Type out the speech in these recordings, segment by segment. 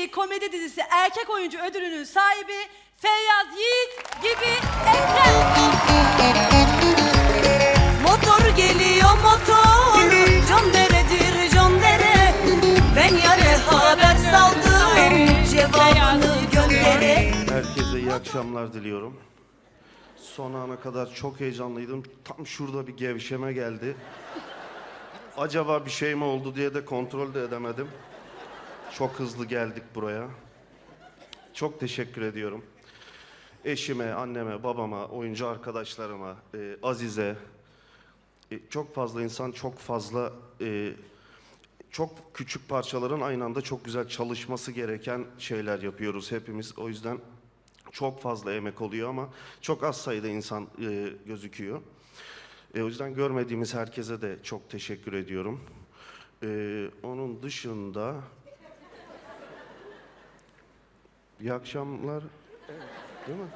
iyi komedi dizisi erkek oyuncu ödülünün sahibi Feyyaz Yiğit gibi Ekrem. Motor geliyor motor Can deredir can dere Ben yare haber saldım Cevabını göndere Herkese iyi akşamlar diliyorum. Son ana kadar çok heyecanlıydım. Tam şurada bir gevşeme geldi. Acaba bir şey mi oldu diye de kontrol de edemedim. Çok hızlı geldik buraya. Çok teşekkür ediyorum. Eşime, anneme, babama, oyuncu arkadaşlarıma, e, Azize, e, çok fazla insan, çok fazla e, çok küçük parçaların aynı anda çok güzel çalışması gereken şeyler yapıyoruz hepimiz. O yüzden çok fazla emek oluyor ama çok az sayıda insan e, gözüküyor. E, o yüzden görmediğimiz herkese de çok teşekkür ediyorum. E, onun dışında... İyi akşamlar. Değil mi?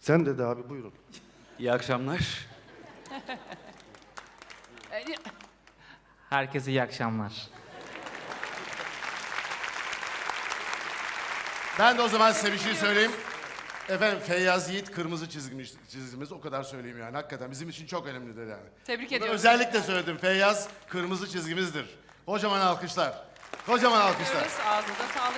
Sen de de abi buyurun. İyi akşamlar. Herkese iyi akşamlar. Ben de o zaman size bir şey söyleyeyim. Efendim Feyyaz Yiğit kırmızı çizgimiz, çizgimiz o kadar söyleyeyim yani. Hakikaten bizim için çok önemlidir yani. Tebrik Bunu ediyorum. Özellikle söyledim. Feyyaz kırmızı çizgimizdir. Kocaman alkışlar. Kocaman alkışlar. Ağzınıza sağlık.